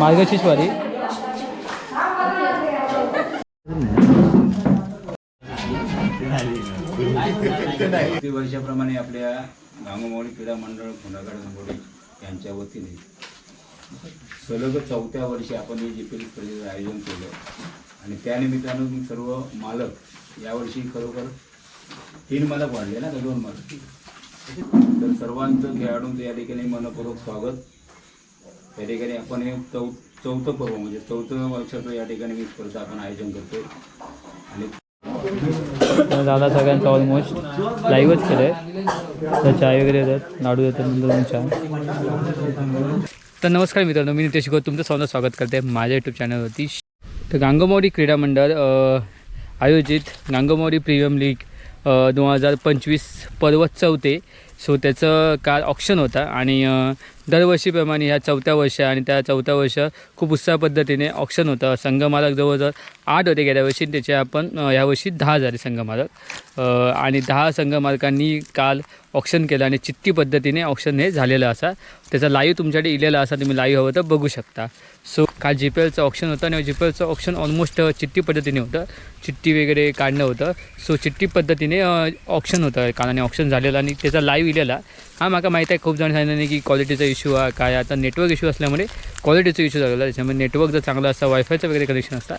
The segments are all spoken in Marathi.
मार्गशीर्ष वारी वर्षाप्रमाणे आपल्या गांगोमावळी क्रीडा मंडळ गुन्हागार गंगोडे यांच्या वतीने सलग चौथ्या वर्षी आपण ही जी पी एल स्पर्धेचं आयोजन केलं आणि त्यानिमित्तानं मी सर्व मालक यावर्षी खरोखर तीन मालक वाढले ना का दोन मालक? तर सर्वांचं खेळाडूंचं या ठिकाणी मनपूर्वक स्वागत. या ठिकाणी आपण हे चौ चौथं पर्व म्हणजे चौथं वर्षाचं या ठिकाणी मी स्पर्धा आपण आयोजन करतो. आणि दादा सगळ्यांचं ऑलमोस्ट लाईव्हच केलं आहे तर चाय वगैरे येतात लाडू येतात नंतर चहा. तर नमस्कार मित्रांनो मी नितेश गौत तुमचं सर्वांचं स्वागत करते माझ्या यूट्यूब चॅनलवरती तर गांगोमावडी क्रीडा मंडळ आयोजित गांगोमावडी प्रीमियम लीग दोन हजार पंचवीस पर्व चौथे. सो त्याचं काल ऑप्शन होता आणि दरवर्षीप्रमाणे ह्या चौथ्या वर्ष आणि त्या चौथ्या वर्ष खूप उत्साह पद्धतीने ऑप्शन होतं. संघमालक जवळजवळ आठ होते गेल्या वर्षी. त्याचे आपण अ, ह्यावर्षी दहा झाले संघमालक. आणि दहा संघमालकांनी काल ऑप्शन केलं आणि चिठ्ठी पद्धतीने ऑप्शन हे झालेलं असा त्याचा लाईव्ह तुमच्याकडे इलेला असा तुम्ही लाईव्ह हवं तर बघू शकता. सो काल जी पी एलचं ऑप्शन होतं आणि जी पी एलचं ऑप्शन ऑलमोस्ट चिठ्ठी पद्धतीने होतं. चिठ्ठी वगैरे काढणं होतं. सो चिठ्ठी पद्धतीने ऑप्शन होतं. काल आणि ऑप्शन झालेलं आणि त्याचा लाईव्ह इलेला. हा माका माहीत आहे खूप जण सांगितलं नाही की क्वालिटीचा इश्यू आहे काय आता नेटवर्क इश्यू असल्यामुळे क्वालिटीचा इश्यू झालेला त्याच्यामुळे नेटवर्क जर चांगलं असतं वायफायचं वगैरे कनेक्शन असतं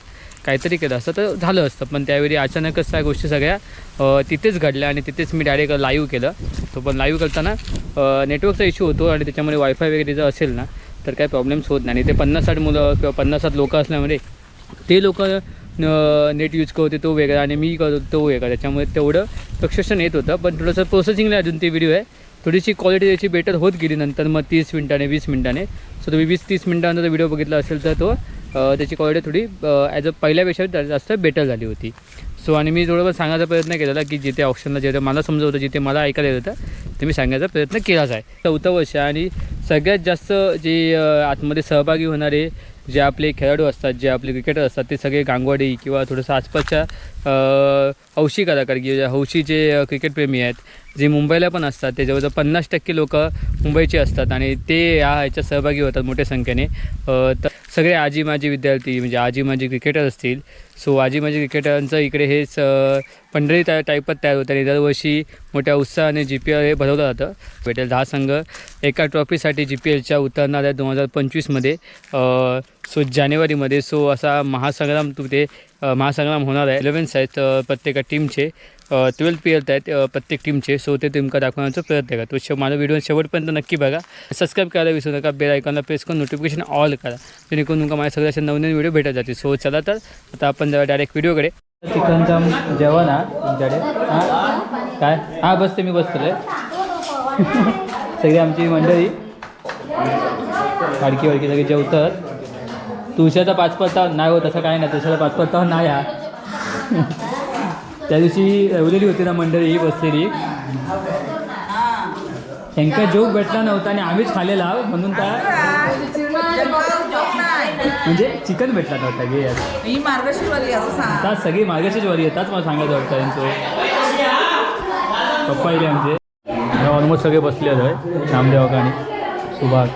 काहीतरी केलं असतं तर झालं असतं. पण त्यावेळी अचानकच त्या गोष्टी सगळ्या तिथेच घडल्या आणि तिथेच मी डायरेक्ट लाईव्ह केलं. तो पण लाईव्ह करताना नेटवर्कचा इश्यू होतो आणि त्याच्यामुळे वायफाय वगैरे जर असेल ना तर काही प्रॉब्लेम्स होत नाही. आणि ते पन्नास साठ मुलं किंवा पन्नास साठ लोकं असल्यामुळे ते लोक नेट यूज करते तो वेगळा. आणि मी करतो तो वेगळा. त्याच्यामुळे तेवढं फ्लक्च्युएशन येत होतं. पण थोडंसं प्रोसेसिंगला अजून ते व्हिडिओ आहे. थोडीशी क्वालिटी त्याची बेटर होत गेली नंतर मग तीस मिनिटाने वीस मिनिटाने. सो तुम्ही वीस तीस मिनिटानंतर व्हिडिओ बघितला असेल तर तो त्याची क्वालिटी थोडी ॲज अ पहिल्यापेक्षा जास्त बेटर झाली होती. सो आणि मी थोडं सांगायचा प्रयत्न केलेला की जिथे ऑप्शनला जिथे मला समजत होतं जिथे मला ऐकायला येत होतं ते मी सांगायचा प्रयत्न केलाच आहे. चौथं वर्ष आहे आणि सगळ्यात जास्त जे आतमध्ये सहभागी होणारे जे आपले खेळाडू असतात जे आपले क्रिकेटर असतात ते सगळे गांगवाडी किंवा थोडंसं आसपासच्या हौशी कलाकार किंवा हौशी जे क्रिकेटप्रेमी आहेत जे मुंबईला पण असतात ते जवळजवळ पन्नास टक्के लोक मुंबईचे असतात आणि ते या ह्याच्यात सहभागी होतात मोठ्या संख्येने. तर सगळे आजी माजी विद्यार्थी म्हणजे आजी माजी क्रिकेटर असतील सो आजी म्हणजे क्रिकेटरांचं इकडे हे स पंढरी त्या टाईपात तयार होतं. आणि दरवर्षी मोठ्या उत्साहाने जी पी एल हे भरवलं जातं. भेटेल दहा संघ. एका ट्रॉफीसाठी जी पी एलच्या उतरणार आहे दोन हजार पंचवीसमध्ये सो जानेवारीमध्ये सो असा महासंग्राम तू ते महासंग्राम होणार आहे. इलेव्हन्स आहेत प्रत्येका टीमचे ट्वेल्थ प्लेयर्स आहेत प्रत्येक टीमचे सो ते तुमका दाखवण्याचा प्रयत्न करा. तो श माझा व्हिडिओ शेवटपर्यंत नक्की बघा. सबस्क्राईब करायला विसरू नका. बेल आयकॉनला प्रेस करून नोटिफिकेशन ऑल करा. जेणेकरून तुमका माझ्या सगळ्या असे नवनवीन व्हिडिओ भेटत जातील. सो चला तर आता आपण जरा डायरेक्ट व्हिडिओकडे चिकनचा जेवण हा तुमच्याकडे. हां? काय? हां बसते मी बसतो सगळी आमची मंडळी. वाडकी वाडकी सगळे जेवतात. तुळशाचा पाच पत्ता नाही होत असं काय नाही. तुळशाचा पाच पत्ता नाही हा. त्या दिवशी रवलेली होती ना मंडळी बसलेली. त्यांका जोक भेटला नव्हता आणि आम्हीच खाल्लेला म्हणून त्या म्हणजे चिकन भेटला नव्हता गे ही मार्गशीर्वादी असं सांग. आता सगळी येतात मला सांगायचं वाटतं यांचं. पप्पा इले आमचे. ऑलमोस्ट सगळे बसले आहेत नामदेव आणि सुभाष.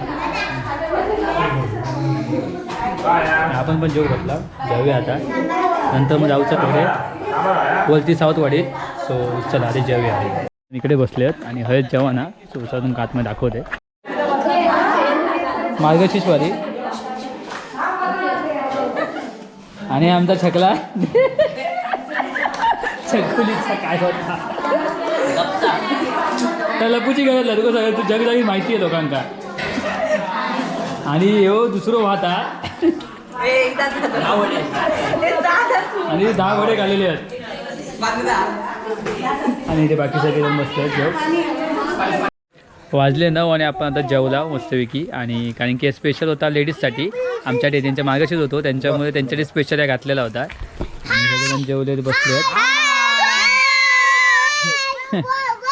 आपण पण जेव घातला जाऊया आता. नंतर मग जाऊचं तिकडे वलती सावतवाडीत सो चला आधी जेवूया. इकडे बसले आहेत आणि हळद जेव्हा ना सो उसातून कातमध्ये दाखवते. मार्गशीर्ष वारी आणि आमचा छकला. छकुलीचा काय होता? त्या लपूची गरज लागतो सगळं तू जगजागी माहिती आहे लोकांका. आणि हो दुसरं वाहता. आणि दहा घोडे खाल्लेले आहेत. आणि इथे बाकी सगळे जण बसले आहेत जेव. वाजले नऊ आणि आपण आता जेवला मस्तपैकी. आणि कारण की स्पेशल होता लेडीजसाठी आमच्याकडे त्यांच्या मागाशीच होतो. त्यांच्यामुळे त्यांच्याकडे स्पेशल या घातलेला होता. आणि सगळेजण जेवले बसले आहेत.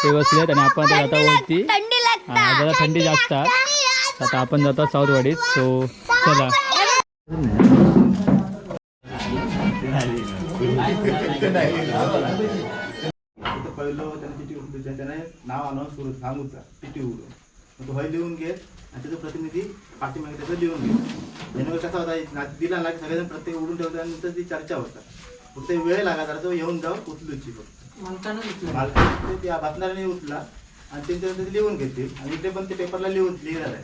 ते बसले आहेत आणि आपण आता जाता वरती. हा, जरा थंडी जास्त आता आपण जातो साऊथवाडीत सो चला. पहिलं त्यांनी चिठी त्याने नाव आलं सुरू सांगूचा चिठी उडून मग तो हय लिहून घेत आणि त्याचा प्रतिनिधी पाठीमागे त्याचं लिहून घेत जेणेकरून कसा होता दिला ना सगळेजण प्रत्येक उडून ठेवतो आणि नंतर ती चर्चा होतात फक्त वेळ लागा जरा तो येऊन जाऊ उचलूची फक्त मालकाने ते बातम्याने उचला आणि त्यांच्यानंतर लिहून घेतील. आणि इकडे पण ते पेपरला लिहून लिहिणार आहे.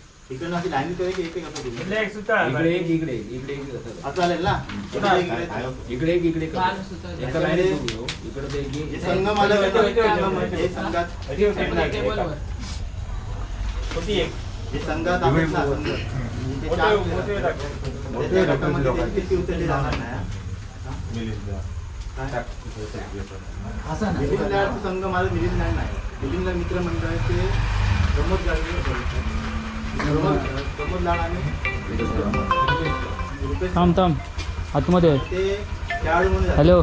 इकडनं अशी लाईन करू की एक एक असं करू. इकडे एक इकडे एक, इकडे एक असं असं चालेल ना? इकडे एक, इकडे एक. इकडे एक इकडे करू. एका लाईनीत उभी हो. इकडे ते एक- हे संघ मला हे संघात हे संघात आपण ना, संघ. म्हणजे ते चार त्याच्या गटामध्ये ते किती उचलले जाणार नाही हा? काय? मिलिंद संघ नाही प्रमोद गाडगे रुपेश थांब थांब. आतमध्ये. ते खेळाडू म्हणून hello.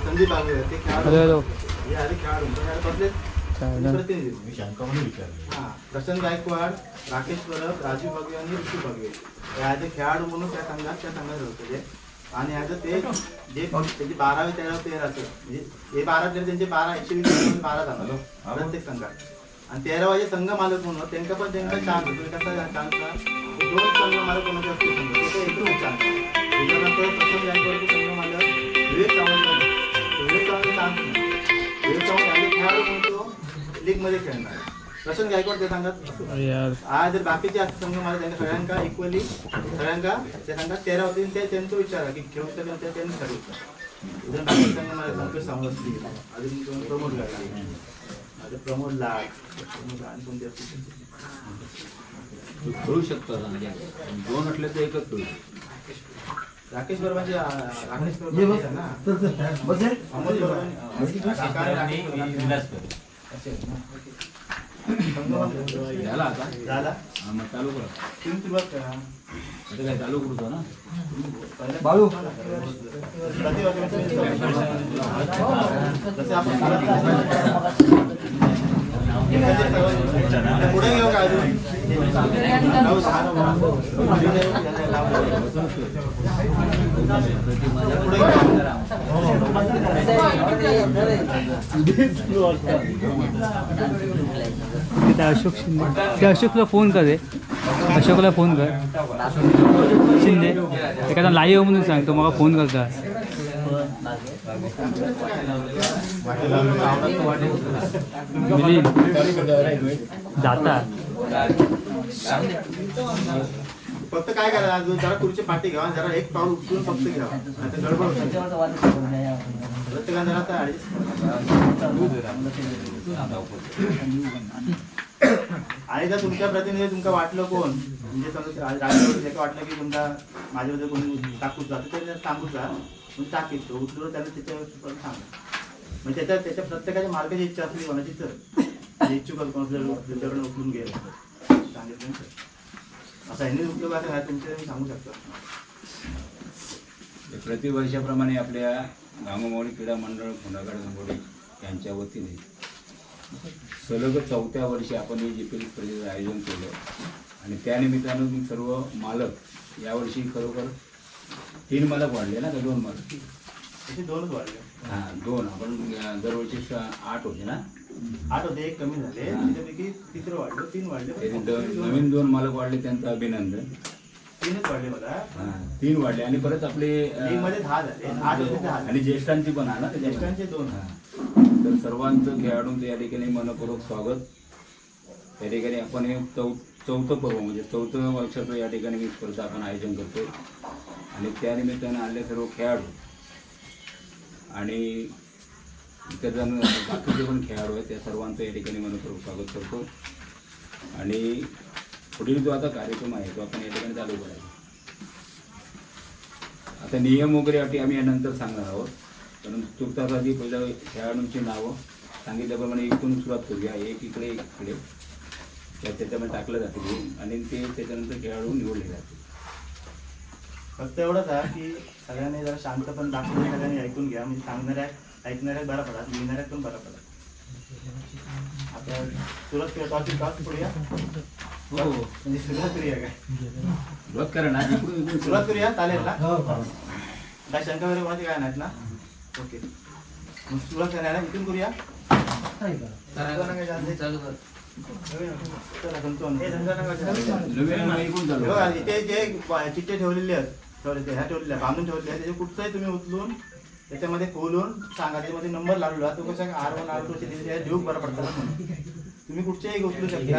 Hello hello. Prashant Gaikwad Rakesh Parab Rajeev Bagwe आणि ऋषी बघे हे आज खेळाडू म्हणून त्या संघात त्या संघात होते ते आणि आज ते जे त्यांचे बारावे तेरा तेराचे म्हणजे हे बारा प्लेअर त्यांचे बारा एकशे वीस बारा झालं प्रत्येक संघात. आणि तेरा वाजे संघ मालक म्हणून त्यांना पण त्यांचा चान्स होतो. कसा चान्स दोन संघ मालक म्हणून असते एकूण चान्स. त्याच्यानंतर प्रथम रँकवरती संघ मालक विवेक सावंत विवेक सावंत चान्स नाही. विवेक सावंत आज खेळाडू म्हणून लीगमध्ये खेळणार प्रशांत गायकवाड ते सांगतात आज जर बाकीचे असते संघ मला त्यांना सगळ्यांका इक्वली सगळ्यांका ते सांगतात तेरा होते. ते त्यांचा विचार की खेळू शकत ते त्यांनी ठरवतात उदाहरण बाकी संघ मला संतोष सावंत अजून प्रमोट करायला आता प्रमोद लाड. प्रमोद लाड कोणते असतील तू खेळू शकतो म्हणजे. दोन असले तर एकच खेळू राकेश बर्माचे राकेश म्हणजे- झाला आता? झाला. हा, मग चालू कर. तुम्ही सुरुवात करा. आता काय चालू करतो ना? बाळू. आपण पुढे घेऊ का अजून अशोक शिंदे. त्या अशोकला फोन कर रे अशोकला फोन कर. शिंदे एखादा लाईव्ह म्हणून सांग तो मला फोन करता. जाता फक्त काय करा अजून जरा खुर्ची पाठी घ्या जरा एक पाऊल उचलून फक्त घ्या. नाहीतर गडबड होते. जरा आता आणि जर तुमच्या प्रतिनिधी तुमका वाटलं कोण? म्हणजे समजा वाटलं की तुमचा माझ्याबद्दल कोणी टाकूच जातो ते सांगूच जा. पण टाकीत तो. उचलून त्याला त्याच्यावर सांगा. म्हणजे त्याच्या त्याच्या प्रत्येकाच्या मार्गाची इच्छा असली कोणाची तर. जे इच्छुक तुमच्याकडे उचलून घ्यायला सांगितलं. असं ह्यांनी उपयोग असं नाही तुमच्या सांगू शकता. प्रतिवर्षाप्रमाणे आपल्या गांगोमावळी क्रीडा मंडळ खुंडागड गंगोडी यांच्या वतीने सलग चौथ्या वर्षी आपण ही जी पी एल स्पर्धेचं आयोजन केलं आणि त्यानिमित्तानं मी सर्व मालक यावर्षी खरोखर तीन मालक वाढले ना का दोन मालक? दोनच वाढले. हां दोन. आपण दरवर्षी आठ होते ना? आठ होते एक कमी झाले. त्याच्यापैकी तिसरं वाढलं तीन वाढले. नवीन दोन मालक वाढले त्यांचं अभिनंदन. तीनच वाढले मला हां, तीन वाढले. आणि परत आपले मध्ये दहा झाले. आठ होते दहा आणि ज्येष्ठांची पण आहे ना? ज्येष्ठांचे दोन. हां. तर सर्वांचं खेळाडूंचं या ठिकाणी मनपूर्वक स्वागत. या ठिकाणी आपण हे चौ चौथं पर्व म्हणजे चौथं वर्षाचं या ठिकाणी मी स्पर्धा आपण आयोजन करतो आणि त्यानिमित्तानं आले सर्व खेळाडू आणि इतर जण बाकीचे पण खेळाडू आहेत त्या सर्वांचं या ठिकाणी मनपूर्वक स्वागत करतो. आणि पुढील जो आता कार्यक्रम आहे तो आपण या ठिकाणी चालू करायचा. आता नियम वगैरे अटी आम्ही यानंतर सांगणार आहोत. पण तुर्तासाठी पहिल्या खेळाडूंची नावं सांगितल्याप्रमाणे एकूण सुरुवात करूया. एक इकडे एक इकडे. त्या त्याच्यामध्ये टाकलं जातं आणि ते त्याच्यानंतर खेळाडू निवडले जाते फक्त एवढंच आहे की सगळ्यांनी जरा शांत पण दाखवून सगळ्यांनी ऐकून घ्या. म्हणजे सांगणाऱ्या ऐकणाऱ्या बरा पडा लिहिणाऱ्या पण बरा पडा आता सुरत टॉपिक टॉपिक करूया म्हणजे सुरुवात करूया काय? सुरुवात करा ना सुरुवात करूया चालेल ना? काय शंका वगैरे कोणाची काय नाहीत ना? ओके. मग सुरुवात करायला इथून करूया हे चिठ्ठे ठेवलेले आहेत ठेवले ते ह्या ठेवलेल्या बांधून ठेवलेले आहेत त्याचे कुठचंही तुम्ही उचलून त्याच्यामध्ये खोलून सांगा त्याच्यामध्ये नंबर लावलेला तो कसा आर वन आर टू चे देऊ बरं पडतं ना म्हणून. तुम्ही कुठच्याही उचलू शकता.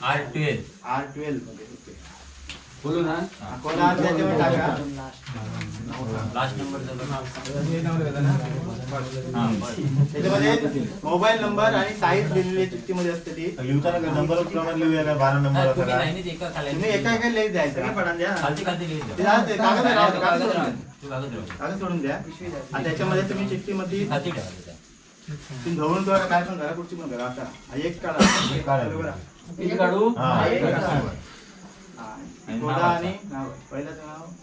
आर ट्वेल्व आर ट्वेल्वमध्ये. बोलू ना? कोणा त्याच्यावर टाका. लास्ट नंबर त्याच्यामध्ये मोबाईल नंबर आणि साईज दिलेली चिठ्ठीमध्ये असते ती लिहिताना नंबर प्रमाणे लिहूया बारा नंबर लाईनीत एका तुम्ही एका एका लिहित द्यायचं खालती खालती लिहित ते जा. जाऊ दे, कागद सोडून द्या. तू कागद राहू. कागद सोडून द्या आणि त्याच्यामध्ये तुम्ही चिठ्ठीमध्ये. तुम्ही काय पण करा कुठची पण करा आता हा एक काढा? किती काढू हा. हा. आणि. आणि नाव पहिल्याचं नाव कृष्णराव.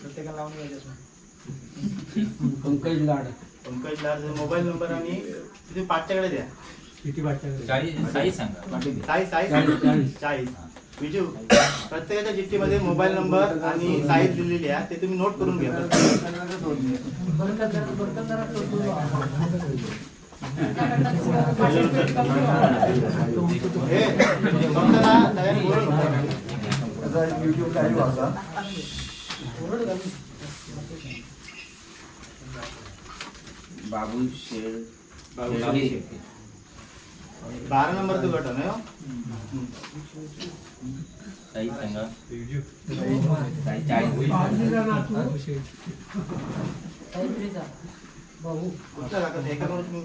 प्रत्येकाला लावून घ्यायचं पंकज लाड. पंकज लाल मोबाईल नंबर आणि तुम्ही पाठच्याकडे द्या. चाळीस साईज सांगा. चाळीस विजू प्रत्येकाच्या चिठ्ठीमध्ये मोबाईल नंबर आणि साईज दिलेली आहे ते तुम्ही नोट करून घ्या. हे फक्त ना सगळ्यांनी बोलू नका. बाबू शेळ बाबू शेळके. शेळके. बारा नंबरचं गठन आहे हो. हम्म. साईज सांगा साई- चाळीस उचला काका, एका करून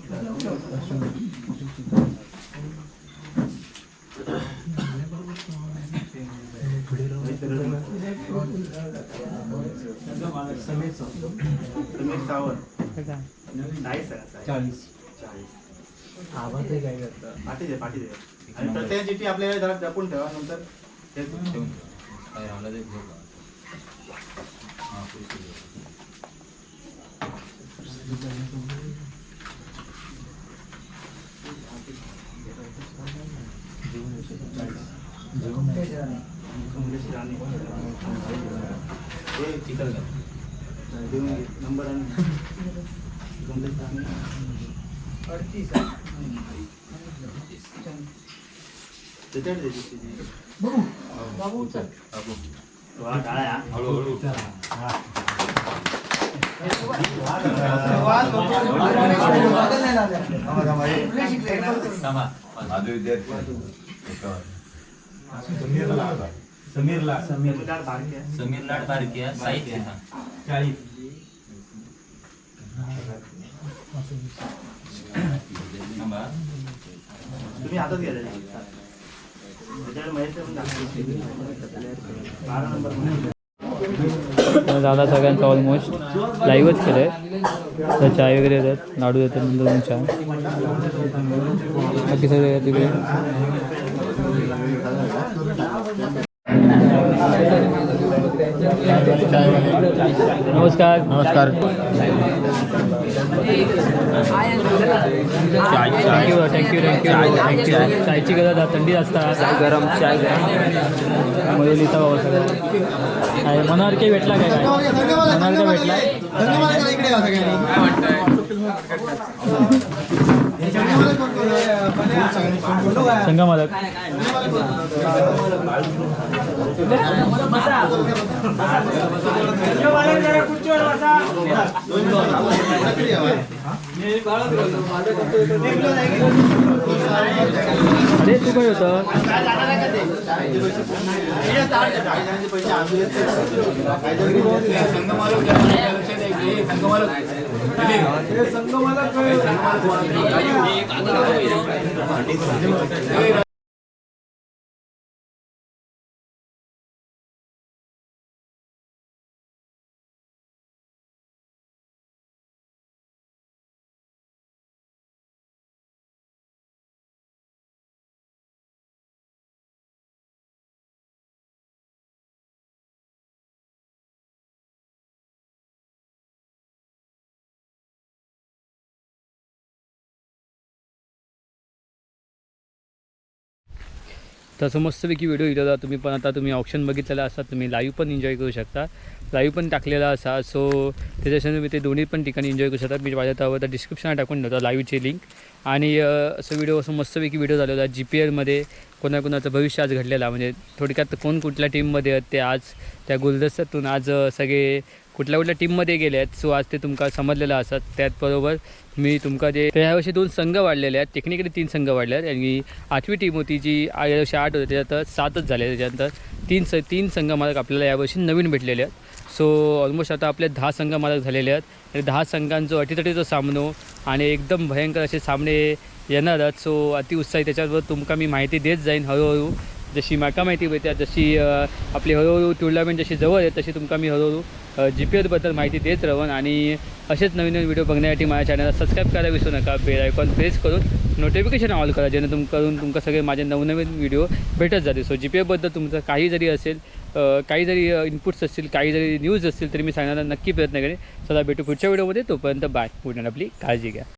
चाळीस चाळीस. चाळीस. पाठी दे पाठी दे आणि प्रत्येक चिठ्ठी आपल्याला जरा जपून ठेवा नंतर हे ठेवून ठेवा. काय ते हा, पुढची नंबर चिठ्ठी. बाबू. डाळा आहे, हा. हळूहळू थांबा. समीरला समीर डाळ बारकी आहे. समीर लाड बारकी आहे. साईज ते सांग. थांबा. तुम्ही हातात घ्या त्याची. त्याच्याकडे महेशचं पण दाखवा. बारा नंबर दादा सगळ्यांचं सगळ्यांचा ऑलमोस्ट लाईव्हच केलं आहे तर चाय वगैरे येतात लाडू देतात नंतर चहा बाकी सगळे तिकडे? नमस्कार. नमस्कार. Thank you thank you thank you thank you चायची गरज थंडी असतात गरम चायमध्ये लिहिता बाबा सगळं काय मनावर काही भेटला काय काय? मनावर काय भेटला संगमालक ते तू काय होतं आम्ही देतो. तसं मस्तपैकी व्हिडिओ इलेला तुम्ही पण आता तुम्ही ऑप्शन बघितलेला असा तुम्ही लाईव्ह पण एन्जॉय करू शकता. लाईव्ह पण टाकलेला असा सो त्याच्यासाठी तुम्ही ते दोन्ही पण ठिकाणी एन्जॉय करू शकता. मी माझ्या तर डिस्क्रिप्शनला टाकून ठेवतो लाईव्हची लिंक आणि असं व्हिडिओ असं मस्तपैकी व्हिडिओ झालेला जी पी एलमध्ये कोणाकोणाचं भविष्य आज घडलेला म्हणजे थोडक्यात कोण कुठल्या टीममध्ये आहेत ते आज त्या गुलदस्त्यातून आज सगळे कुठल्या कुठल्या टीममध्ये गेले आहेत सो आज ते तुमका समजलेलं असतात त्याचबरोबर मी तुमका जे ह्या यावर्षी दोन संघ वाढलेले आहेत. टेक्निकली तीन संघ वाढले आहेत आणि आठवी टीम होती जी आ- यावर्षी आठ होती त्याच्यात सातच झाले. त्याच्यानंतर तीन स तीन संघ मालक आपल्याला यावर्षी नवीन भेटलेले आहेत. सो ऑलमोस्ट आता आपले दहा संघ मालक झालेले आहेत. आणि दहा संघांचं अटीतटीचा सामनो आणि एकदम भयंकर असे सामने येणार आहेत. सो अतिउत्साही त्याच्याबरोबर तुमका मी माहिती देत जाईन हळूहळू. जशी म्हाका माहिती मिळते जशी आपली हळूहळू टुर्नामेंट जशी जवळ आहे तशी तुमका मी हळूहळू जी पी एलबद्दल माहिती देत राहून आणि असेच नवीन नवीन व्हिडिओ बघण्यासाठी माझ्या चॅनलला सबस्क्राईब करायला विसरू नका. बेल आयकॉन प्रेस करून नोटिफिकेशन ऑल करा जेणेकरून करून तुमका सगळे माझे नवनवीन व्हिडिओ भेटत जाते सो जी पी एफबद्दल तुमचं काही जरी असेल काही जरी इनपुट्स असतील काही जरी न्यूज असतील तरी मी सांगण्याचा नक्की प्रयत्न करेन. चला भेटू पुढच्या व्हिडिओमध्ये तोपर्यंत बाय पुढे आपली काळजी घ्या.